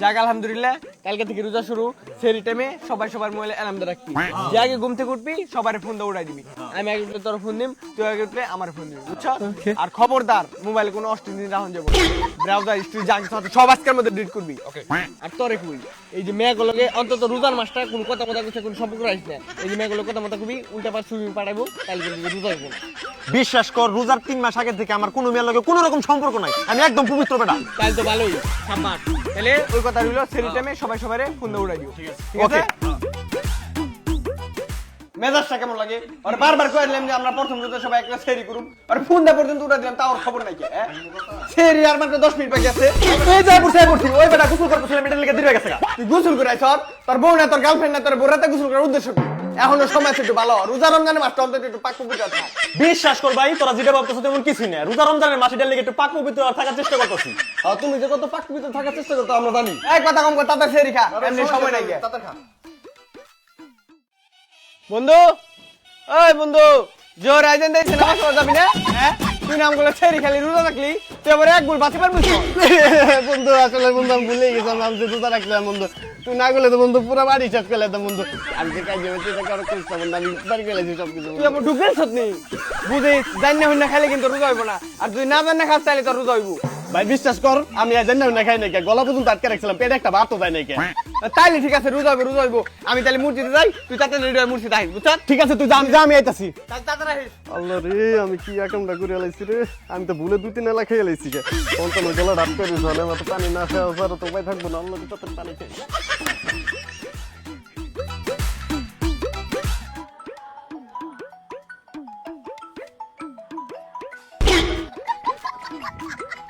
যাক আলহামদুলিল্লাহ কালকে থেকে রোজা শুরু। সেরি টাইমে সবাই সবার মোবাইলে অ্যালার্ম রাখবি। যে আগে ঘুম থেকে উঠবি সবার ফোন দিয়ে উড়াই দিবি। আমি আগে উঠলে তোর ফোন দিম তুই আগে উঠলে আমার ফোন দিবি বুঝছ? আর খবরদার মোবাইলে কোনো অস্টিন রাখুন যাব ব্রাউজার হিস্ট্রি যা কিছু সব আজকের মধ্যে ডিলিট করবি। আর তোরে কই? এই যে মেয়েগুলোকে অন্তত রোজার মাসটা কোনো কথা কথা কিছু কোনো সম্পর্ক রাখিস না। এই যে মেয়েগুলো কথা মতো কবি উল্টা পার সুইমিং পাঠাবো কালকে রোজা হইব বিশ্বাস কর রোজার তিন মাস আগে থেকে আমার কোনো মেয়ের লগে কোনো রকম সম্পর্ক নাই। আমি একদম পবিত্র বেটা। তাহলে তো ভালোই সাম্বার। তাহলে ওই কথা রইল টাইমে সবাই সবাই ফোন উড়াই দিও। ঠিক আছে। মেজাজটা কেমন লাগে? আর বারবার কয়ে দিলাম যে আমরা প্রথম সবাই একটা সেরি করুম। আর ফোন দা পর্যন্ত উড়াই দিলাম তাও খবর নাই কি হ্যাঁ? সেরি আর মাত্র 10 মিনিট বাকি আছে। এই যাই পড়ছে পড়ছি ওই বেটা গোসল করতে মিটার লেগে দিবে গেছে তুই গোসল করে আইছ তোর বউ না তোর গার্লফ্রেন্ড না তোর বোরাতে গোসল করার উদ্দেশ্য কি? এখনও সময় আছে একটু ভালো। রোজা রমজানের মাসটা অন্তত একটু পাক পবিত্র থাক। বিশ্বাস কর ভাই তোরা যেটা ভাবতেছো তেমন কিছুই না রোজা রমজানের মাসিটার লেগে একটু পাক পবিত্র থাকার চেষ্টা করতেছি। আর তুমি যে কত পাক পবিত্র থাকার চেষ্টা করতো আমরা জানি। এক কথা কম কর তাতে সেরি খা এমনি সময় নাই গিয়া। বন্ধু ওই বন্ধু জোর আইজেন দেই সিনেমা শোনা যাবি না? হ্যাঁ? তুই নামগুলো ছেড়ি খালি রোজা থাকলি তুই আবার এক গুল বাঁচি পারবি বন্ধু আসলে বন্ধু আমি ভুলে গেছিলাম আমি যে জুতা রাখলাম বন্ধু। তুই না গেলে তো বন্ধু, পুরো বাড়ি শেষ করে তো বন্ধু। আমি যে কাজে হচ্ছে এটা কারও করতে বন্ধু? আমি বাড়ি গেলেছি সব কিছু তুই আমার ঢুকেছ নি? বুঝিস জানি না খাইলে কিন্তু রোজা হইব না। আর তুই না জানি খাস তাহলে তো রোজা হইব। ভাই বিশ্বাস কর আমি আজ জানি না খাই নাই কে। গলা পর্যন্ত আটকে রাখছিলাম পেটে একটা ভাত তো যায় নাই কে। তাইলে ঠিক আছে রোজা হইব রোজা হইব। আমি তাইলে মসজিদে যাই তুই তাতে রেডি হয়ে মসজিদে আহিস বুঝছ? ঠিক আছে তুই যা আমি যা আমি আইতাছি। আল্লাহ রে আমি কি আকামটা করে এলাইছি রে? আমি তো ভুলে দুই তিন এলা খেয়ে এলাইছি কে। অন্তত গলা ডাক করে ধরে মতো পানি না খাওয়া ছাড়া তো উপায় থাকব না আল্লাহ তাতে পানি খেয়ে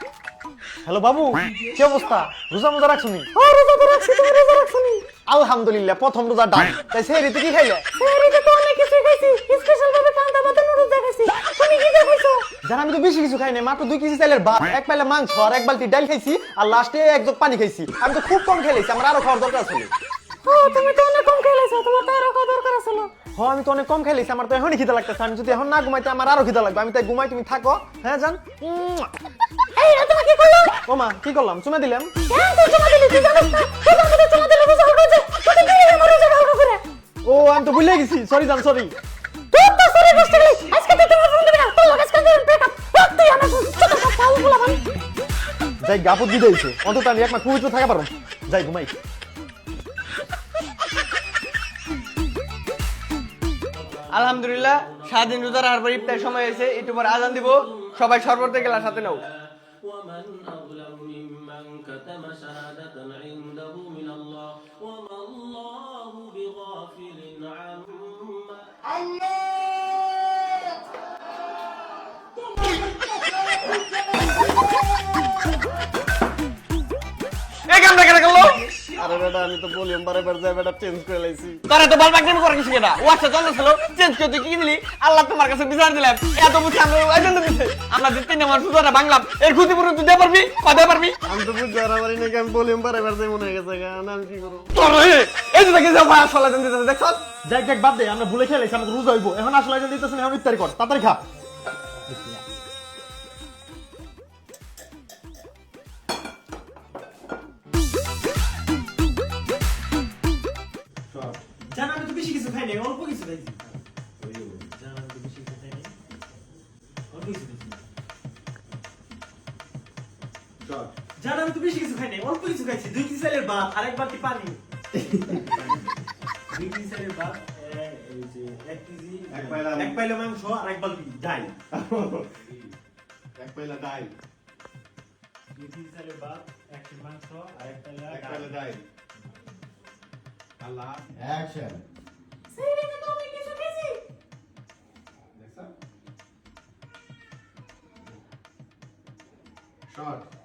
হ্যালো বাবু। কি অবস্থা? রোজা মোজা রাখছনি আলহামদুলিল্লাহ প্রথম রোজা ডান। তাই সেই রীতি কি খাইলে? জান আমি তো বেশি কিছু খাই নাই মাত্র দুই কেজি চাইলের ভাত এক পাইলে মাংস আর এক বালতি ডাল খাইছি আর লাস্টে এক জগ পানি খাইছি। আমি তো খুব কম খেলেছি আমার আরও খাওয়ার দরকার ছিল তুমি তো অনেক কম খেলেছো তোমার তো আরও খাওয়া দরকার ছিল হ আমি তো অনেক কম খেলেছি আমার তো এখনই খিদা লাগতেছে আমি যদি এখন না ঘুমাইতে আমার আরও খিদা লাগবে আমি তাই ঘুমাই তুমি থাকো। হ্যাঁ জান? এই তুমি কি করল ও মা কি করলাম? চুমে দিলাম। তুই জমা দিলি তুই জানিস না দিলে তুই দিলি আমার রোজা হালকা করে। ও আমি তো ভুলে গেছি। সরি জান সরি তুই তো সরি কষ্ট গেলি। আজকে তুই তোমার ফোন দিবি না। তোর ব্রেকআপ তুই আমার ছোট ছোট ফাউল বলা মানে যাই গাপত দিয়ে দিয়েছে। অন্তত আমি পবিত্র থাকা পারো যাই ঘুমাই। আলহামদুলিল্লাহ স্বাধীন রোজার আর পর ইফতার সময় এসে একটু পরে আজান দিব। সবাই শরবত গেলার সাথে নাও। ومن أظلم ممن كتم شهادة عنده من الله وما الله بغافل عما এই কামটা কেন করলো আরে বেটা আমি তো বলিলাম বারে বারে যাই বেটা চেঞ্জ করে লাইছি। তোরা তো বল বাকি করে কিছু কেনা ওয়াশটা চলে ছিল চেঞ্জ করে তুই কি দিলি? আল্লাহ তোমার কাছে বিচার দিলাম। এত বুঝি আমরা আয়োজন দিছে। আমরা যে তিন মাস সুদাটা বাংলাম এর ক্ষতিপূরণ তুই দিতে পারবি? কথা পারবি? আমি তো বুঝতে পারি নাকি আমি বলিলাম বারে বারে যাই মনে গেছে আমি কি করব? তোর এই যে দেখে যাও ভাই আসলে আয়োজন দিতেছে দেখছ? যাই যাক বাদ দে আমরা ভুলে খেলেছি আমাকে রোজা হইব। এখন আসলে আয়োজন দিতেছেন এখন ইফতারি কর তাড়াতাড়ি খা। জান আমি তো বেশি কিছু খাই নাই অল্প কিছু খাইছি। জান আমি তো বেশি কিছু খাই নাই অল্প কিছু খাইছি। জান আমি তো বেশি কিছু খাই নাই অল্প কিছু খাইছি দুই কেজি চালের ভাত আর এক বালতি পানি। দুই কেজি চালের ভাত এক কেজি এক পাইলা মাংস আর এক বালতি ডাল। এক পয়লা ডাই দুই কেজি চালের ভাত এক কেজি মাংস আর এক পাইলা আল্লাহ অ্যাকশন শর্ট